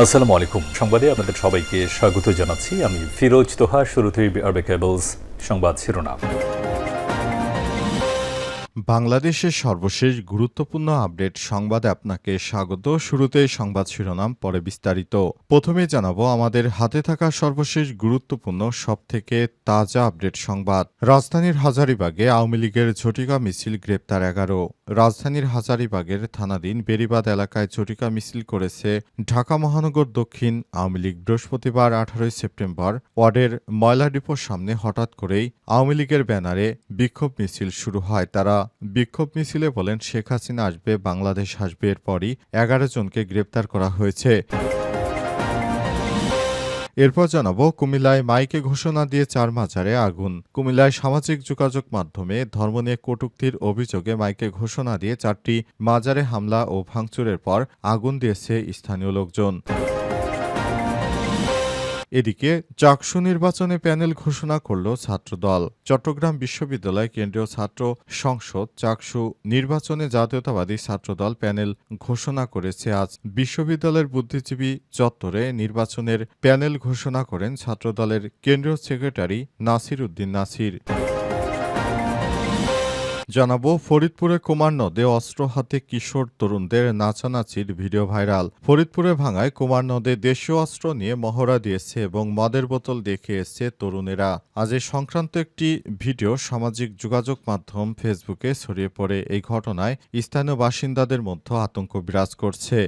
আসসালামু আলাইকুম। সংবাদে আপনাদের সবাইকে স্বাগত জানাচ্ছি। আমি ফিরোজ তোহা, শুরুতেই আরবে কেবলস সংবাদ শিরোনাম। বাংলাদেশের সর্বশেষ গুরুত্বপূর্ণ আপডেট সংবাদে আপনাকে স্বাগত। শুরুতে সংবাদ শিরোনাম, পরে বিস্তারিত। প্রথমে জানাব, আমাদের হাতে থাকা সর্বশেষ গুরুত্বপূর্ণ, সবথেকে তাজা আপডেট সংবাদ। রাজধানীর হাজারিবাগে আওয়ামী লীগের ঝটিকা মিছিল, গ্রেপ্তার এগারো। রাজধানীর হাজারিবাগের থানাধীন বেরিবাদ এলাকায় চটিকা মিছিল করেছে ঢাকা মহানগর দক্ষিণ আওয়ামী লীগ বৃহস্পতিবার আঠারোই সেপ্টেম্বর ওয়ার্ডের ময়লা ডিপোর সামনে হঠাৎ করেই আওয়ামী লীগের ব্যানারে বিক্ষোভ মিছিল শুরু হয়। তারা বিক্ষোভ মিছিলে বলেন, শেখ হাসিনা আসবে, বাংলাদেশ আসবে। এরপরই এগারো জনকে গ্রেপ্তার করা হয়েছে। এরপর জানাব, কুমিল্লায় মাইকে ঘোষণা দিয়ে চার মাজারে আগুন। কুমিল্লায় সামাজিক যোগাযোগ মাধ্যমে ধর্ম নিয়ে কটুক্তির অভিযোগে মাইকে ঘোষণা দিয়ে চারটি মাজারে হামলা ও ভাঙচুরের পর আগুন দিয়েছে স্থানীয় লোকজন। এদিকে চাকসু নির্বাচনে প্যানেল ঘোষণা করল ছাত্রদল। চট্টগ্রাম বিশ্ববিদ্যালয় কেন্দ্রীয় ছাত্র সংসদ চাকসু নির্বাচনে জাতীয়তাবাদী ছাত্রদল প্যানেল ঘোষণা করেছে। আজ বিশ্ববিদ্যালয়ের বুদ্ধিজীবী চত্বরে নির্বাচনের প্যানেল ঘোষণা করেন ছাত্রদলের কেন্দ্রীয় সেক্রেটারি নাসির উদ্দিন নাসির। জানাব ফরিদপুরে কুমার দে অস্ত্র হাতে কিশোর তরুণদের নাচানাচির ভিডিও ভাইরাল। ফরিদপুরে ভাঙায় কুমার নদে দেশীয় অস্ত্র নিয়ে মহড়া দিয়েছে এবং মদের বোতল দেখে এসছে তরুণেরা। আজ এ সংক্রান্ত একটি ভিডিও সামাজিক যোগাযোগ মাধ্যম ফেসবুকে ছড়িয়ে পড়ে। এই ঘটনায় স্থানীয় বাসিন্দাদের মধ্যে আতঙ্ক বিরাজ করছে।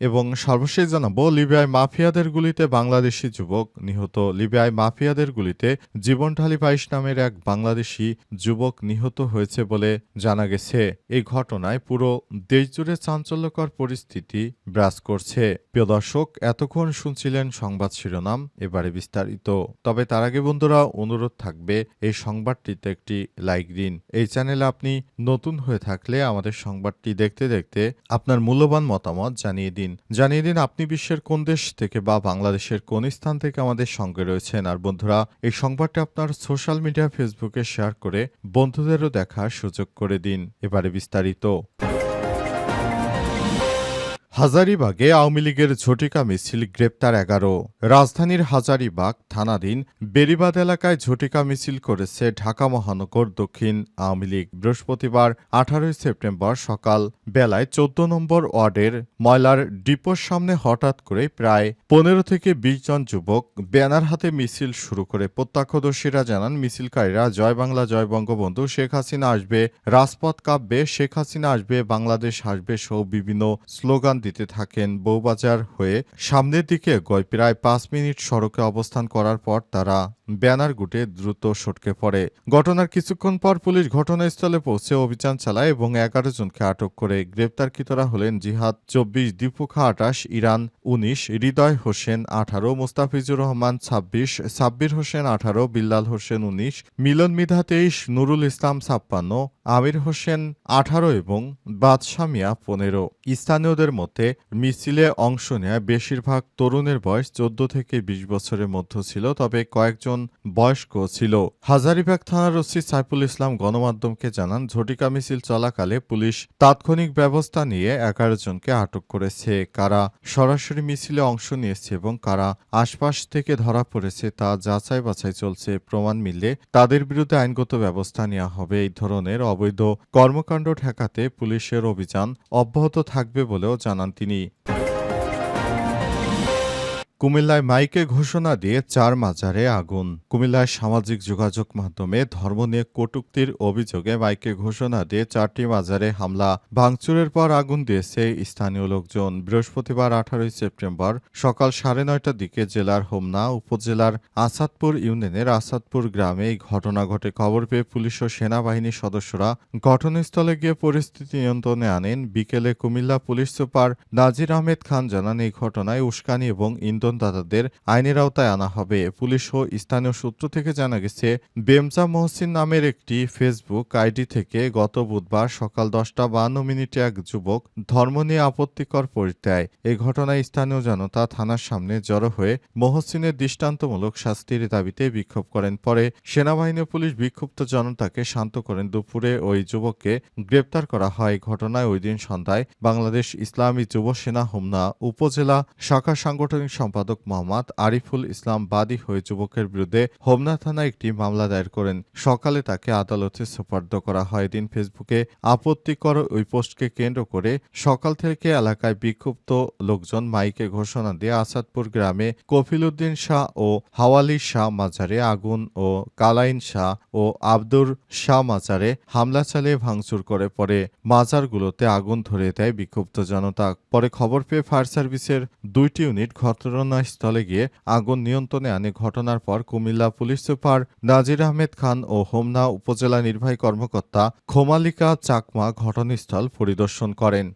এবং সর্বশেষ জানাব, লিবিয়ায় মাফিয়াদের গুলিতে বাংলাদেশি যুবক নিহত। লিবিয়ায় মাফিয়াদের গুলিতে জীবনঢালী বাইশ নামের এক বাংলাদেশি যুবক নিহত হয়েছে বলে জানা গেছে। এই ঘটনায় পুরো দেশজুড়ে চাঞ্চল্যকর পরিস্থিতি বিরাজ করছে। প্রিয় দর্শক, এতক্ষণ শুনছিলেন সংবাদ শিরোনাম, এবারে বিস্তারিত। তবে তার আগে বন্ধুরা, অনুরোধ থাকবে, এই সংবাদটিতে একটি লাইক দিন। এই চ্যানেলে আপনি নতুন হয়ে থাকলে আমাদের সংবাদটি দেখতে দেখতে আপনার মূল্যবান মতামত জানিয়ে দিন। জানিয়ে দিন, আপনি বিশ্বের কোন দেশ থেকে বা বাংলাদেশের কোন স্থান থেকে আমাদের সঙ্গে রয়েছেন। আর বন্ধুরা, এই সংবাদটা আপনার সোশ্যাল মিডিয়া, ফেসবুকে শেয়ার করে বন্ধুদেরও দেখার সুযোগ করে দিন। এবারে বিস্তারিত। হাজারিবাগে আওয়ামী লীগের ঝটিকা মিছিল গ্রেপ্তার এগারো। রাজধানীর হাজারিবাগ থানাধীন বেরিবাদ এলাকায় ঝটিকা মিছিল করেছে ঢাকা মহানগর দক্ষিণ আওয়ামী লীগ। বৃহস্পতিবার আঠারোই সেপ্টেম্বর সকাল বেলায় চোদ্দ নম্বর ওয়ার্ডের ময়লার ডিপোর সামনে হঠাৎ করে প্রায় পনেরো থেকে বিশ জন যুবক ব্যানার হাতে মিছিল শুরু করে। প্রত্যক্ষদর্শীরা জানান, মিছিলকারীরা জয় বাংলা, জয় বঙ্গবন্ধু, শেখ হাসিনা আসবে, রাজপথ কাব্যে শেখ হাসিনা আসবে, বাংলাদেশ আসবে সহ বিভিন্ন স্লোগান দিতে থাকেন বউবাজার হয়ে। সামনের দিকে গয় প্রায় পাঁচ মিনিট সড়কে অবস্থান করার পর তারা ব্যানার গুটে দ্রুত সটকে পড়ে। ঘটনার কিছুক্ষণ পর পুলিশ ঘটনাস্থলে পৌঁছে অভিযান চালায় এবং এগারো জনকে আটক করে গ্রেপ্তারকৃতরা হলেন জিহাদ চব্বিশ, দীপুখা আটাশ ইরান উনিশ, হৃদয় হোসেন আঠারো, মুস্তাফিজুর রহমান ছাব্বিশ, সাব্বির হোসেন আঠারো, বিল্লাল হোসেন উনিশ, মিলন মিধা তেইশ, নুরুল ইসলাম ছাপ্পান্ন, আমির হোসেন আঠারো এবং বাদশাহ মিয়া পনেরো। স্থানীয়দের মধ্যে মিছিলে অংশ নেয় বেশিরভাগ তরুণের বয়স চোদ্দ থেকে বিশ বছরের মধ্যে ছিল, তবে কয়েকজন বয়স্ক ছিল। হাজারিবাগ থানার ওসি সাইফুল ইসলাম গণমাধ্যমকে জানান, ঝটিকা মিছিল চলাকালে পুলিশ তাৎক্ষণিক ব্যবস্থা নিয়ে এগারো জনকে আটক করেছে। কারা সরাসরি মিছিলে অংশ নিয়েছে এবং কারা আশপাশ থেকে ধরা পড়েছে তা যাচাই বাছাই চলছে, প্রমাণ মিললে তাদের বিরুদ্ধে আইনগত ব্যবস্থা নেওয়া হবে। এই ধরনের অবৈধ কর্মকাণ্ড ঠেকাতে পুলিশের অভিযান অব্যাহত থাকবে বলেও জানান। అనంతిని কুমিল্লায় মাইকে ঘোষণা দিয়ে চার মাজারে আগুন। কুমিল্লায় সামাজিক যোগাযোগ মাধ্যমে ধর্ম নিয়ে কটুক্তির অভিযোগে মাইকে ঘোষণা দিয়ে চারটি মাজারে হামলা। ভাঙচুরের পর আগুন দিয়েছে স্থানীয় লোকজন। বৃহস্পতিবার আঠারোই সেপ্টেম্বর সকাল সাড়ে নয়টার দিকে জেলার হোমনা উপজেলার আসাদপুর ইউনিয়নের আসাদপুর গ্রামে এই ঘটনা ঘটে। খবর পেয়ে পুলিশ ও সেনাবাহিনীর সদস্যরা ঘটনাস্থলে গিয়ে পরিস্থিতি নিয়ন্ত্রণে আনেন। বিকেলে কুমিল্লা পুলিশ সুপার নাজির আহমেদ খান জানান, এই ঘটনায় উস্কানি এবং ইন্দো প্রতিবেদনদাতাদের আইনের আওতায় আনা হবে। পুলিশ ও স্থানীয় সূত্র থেকে জানা গেছে বেমজা মহসিন নামের একটি ফেসবুক আইডি থেকে গত বুধবার সকাল দশটা বান্ন মিনিটে এক যুবক ধর্ম নিয়ে আপত্তিকর পরিত্যায় এই ঘটনায় স্থানীয় জনতা থানার সামনে জড়ো হয়ে মহসিনের দৃষ্টান্তমূলক শাস্তির দাবিতে বিক্ষোভ করেন। পরে সেনাবাহিনী পুলিশ বিক্ষুব্ধ জনতাকে শান্ত করেন। দুপুরে ওই যুবককে গ্রেপ্তার করা হয়। ঘটনায় ওই দিন সন্ধ্যায় বাংলাদেশ ইসলামী যুব সেনা হোমনা উপজেলা শাখা সাংগঠনিক সম্পাদক মোহাম্মদ আরিফুল ইসলাম বাদী হয়ে যুবকের বিরুদ্ধে হোমনা থানায় একটি মামলা দায়ের করেন। সকালে তাকে আদালতে সোপর্দ করা হয়। দিন ফেসবুকে আপত্তিকর ওই পোস্টকে কেন্দ্র করে সকাল থেকে এলাকায় বিক্ষুব্ধ লোকজন মাইকে ঘোষণা দিয়ে আসাদপুর গ্রামে কফিলউদ্দিন শাহ ও হাওয়ালি শাহ মাজারে আগুন ও কালাইন শাহ ও আব্দুর শাহ মাজারে হামলা চালিয়ে ভাঙচুর করে পরে মাজারগুলোতে আগুন ধরে দেয় বিক্ষুব্ধ জনতা। পরে খবর পেয়ে ফায়ার সার্ভিসের দুইটি ইউনিট ঘটনাস্থলে গিয়ে আগুন নিয়ন্ত্রণে আনে ঘটনার পর কুমিল্লা পুলিশ সুপার নাজির আহমেদ খান ও হোমনা উপজেলা নির্বাহী কর্মকর্তা খোমালিকা চাকমা ঘটনাস্থল পরিদর্শন করেন।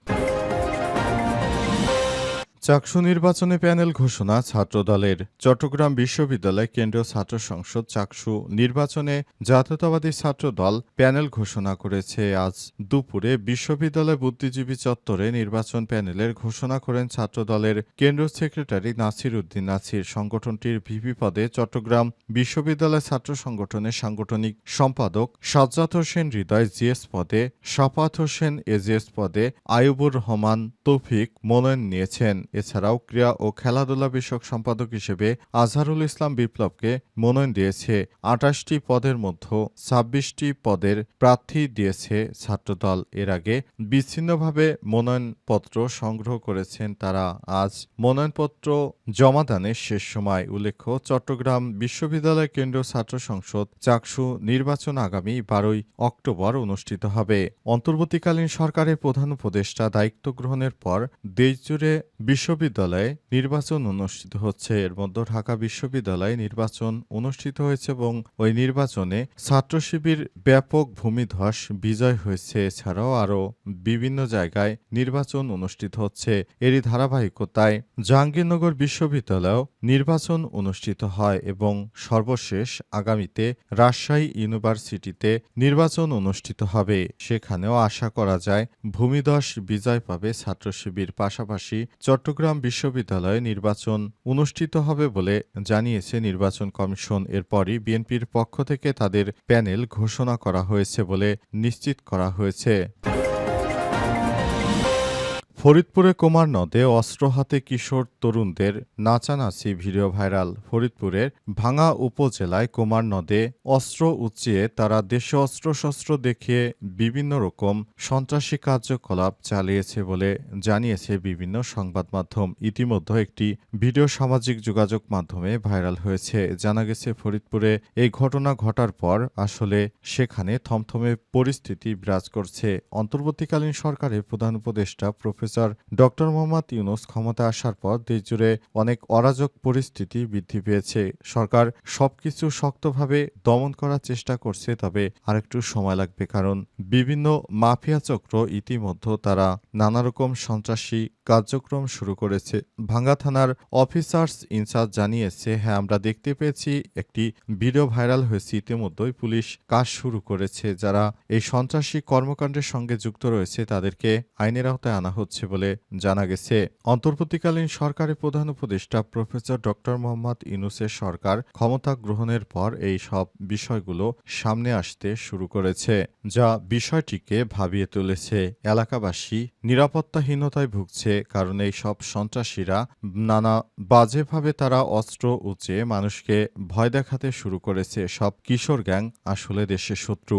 চাকসু নির্বাচনে প্যানেল ঘোষণা ছাত্রদলের চট্টগ্রাম বিশ্ববিদ্যালয় কেন্দ্রীয় ছাত্র সংসদ চাকসু নির্বাচনে জাতীয়তাবাদী ছাত্র দল প্যানেল ঘোষণা করেছে। আজ দুপুরে বিশ্ববিদ্যালয় বুদ্ধিজীবী চত্বরে নির্বাচন প্যানেলের ঘোষণা করেন ছাত্রদলের কেন্দ্রীয় সেক্রেটারি নাসির উদ্দিন নাসির। সংগঠনটির ভিপি পদে চট্টগ্রাম বিশ্ববিদ্যালয় ছাত্র সংগঠনের সাংগঠনিক সম্পাদক সাজ্জাদ হোসেন, হৃদয় জিএস পদে, সাফাত হোসেন, এজিএস পদে আয়ুবুর রহমান, তৌফিক মনোনয়ন নিয়েছেন। এছাড়াও ক্রীড়া ও খেলাধুলা বিষয়ক সম্পাদক হিসেবে আজহারুল ইসলাম বিপ্লবকে মনোনয়ন দিয়েছে। আটাশটি পদের মধ্যে ছাব্বিশটি পদের প্রার্থী দিয়েছে ছাত্রদল। এর আগে বিচ্ছিন্নভাবে মনোনয়নপত্র সংগ্রহ করেছেন তারা। আজ মনোনয়নপত্র জমাদানের শেষ সময়। উল্লেখ্য, চট্টগ্রাম বিশ্ববিদ্যালয় কেন্দ্রীয় ছাত্র সংসদ চাকসু নির্বাচন আগামী বারোই অক্টোবর অনুষ্ঠিত হবে। অন্তর্বর্তীকালীন সরকারের প্রধান উপদেষ্টা দায়িত্ব গ্রহণের পর দেশজুড়ে বিশ্ববিদ্যালয়ে নির্বাচন অনুষ্ঠিত হচ্ছে। এর মধ্যে ঢাকা বিশ্ববিদ্যালয়ে নির্বাচন অনুষ্ঠিত হয়েছে এবং ওই নির্বাচনে ছাত্র শিবির ব্যাপক ভূমিধস বিজয় হয়েছে। এছাড়াও আরও বিভিন্ন জায়গায় নির্বাচন অনুষ্ঠিত হচ্ছে। এরই ধারাবাহিকতায় জাহাঙ্গীরনগর বিশ্ববিদ্যালয়েও নির্বাচন অনুষ্ঠিত হয় এবং সর্বশেষ আগামীতে রাজশাহী ইউনিভার্সিটিতে নির্বাচন অনুষ্ঠিত হবে। সেখানেও আশা করা যায় ভূমিধস বিজয় পাবে ছাত্র শিবির পাশাপাশি চট্টগ্রাম বিশ্ববিদ্যালয়ে নির্বাচন অনুষ্ঠিত হবে বলে জানিয়েছে নির্বাচন কমিশন। এরপরই বিএনপির পক্ষ থেকে তাদের প্যানেল ঘোষণা করা হয়েছে বলে নিশ্চিত করা হয়েছে। ফরিদপুরে কুমার নদে অস্ত্র হাতে কিশোর তরুণদের নাচানাচি ভিডিও ভাইরাল। ফরিদপুরের ভাঙা উপজেলায় কুমার নদে অস্ত্র উঁচিয়ে তারা দেশে অস্ত্রশস্ত্র দেখিয়ে বিভিন্ন রকম সন্ত্রাসী কার্যকলাপ চালিয়েছে বলে জানিয়েছে বিভিন্ন সংবাদ মাধ্যম। ইতিমধ্যে একটি ভিডিও সামাজিক যোগাযোগ মাধ্যমে ভাইরাল হয়েছে। জানা গেছে, ফরিদপুরে এই ঘটনা ঘটার পর আসলে সেখানে থমথমে পরিস্থিতি বিরাজ করছে। অন্তর্বর্তীকালীন সরকারের প্রধান উপদেষ্টা প্রফেসর ডক্টর মোহাম্মদ ইউনুস ক্ষমতা আসার পর দেশজুড়ে অনেক অরাজক পরিস্থিতি বৃদ্ধি পেয়েছে। সরকার সবকিছু শক্তভাবে দমন করার চেষ্টা করছে, তবে আরেকটু সময় লাগবে কারণ বিভিন্ন মাফিয়া চক্র ইতিমধ্যে তারা নানা রকম সন্ত্রাসী কার্যক্রম শুরু করেছে। ভাঙ্গা থানার অফিসার্স ইনচার্জ জানিয়েছে হ্যাঁ আমরা দেখতে পেয়েছি, একটি ভিডিও ভাইরাল হয়েছে। ইতিমধ্যেই পুলিশ কাজ শুরু করেছে। যারা এই সন্ত্রাসী কর্মকাণ্ডের সঙ্গে যুক্ত রয়েছে, তাদেরকে আইনের আওতায় আনা হচ্ছে। বলে জানা গেছে। অন্তর্বর্তীকালীন সরকারের প্রধান উপদেষ্টা প্রফেসর ডক্টর মোহাম্মদ ইনুসের সরকার ক্ষমতা গ্রহণের পর এই সব বিষয়গুলো সামনে আসতে শুরু করেছে, যা বিষয়টিকে ভাবিয়ে তুলেছে। এলাকাবাসী নিরাপত্তাহীনতায় ভুগছে কারণ এই সব সন্ত্রাসীরা নানা বাজেভাবে তারা অস্ত্র উঁচে মানুষকে ভয় দেখাতে শুরু করেছে। সব কিশোর গ্যাং আসলে দেশের শত্রু।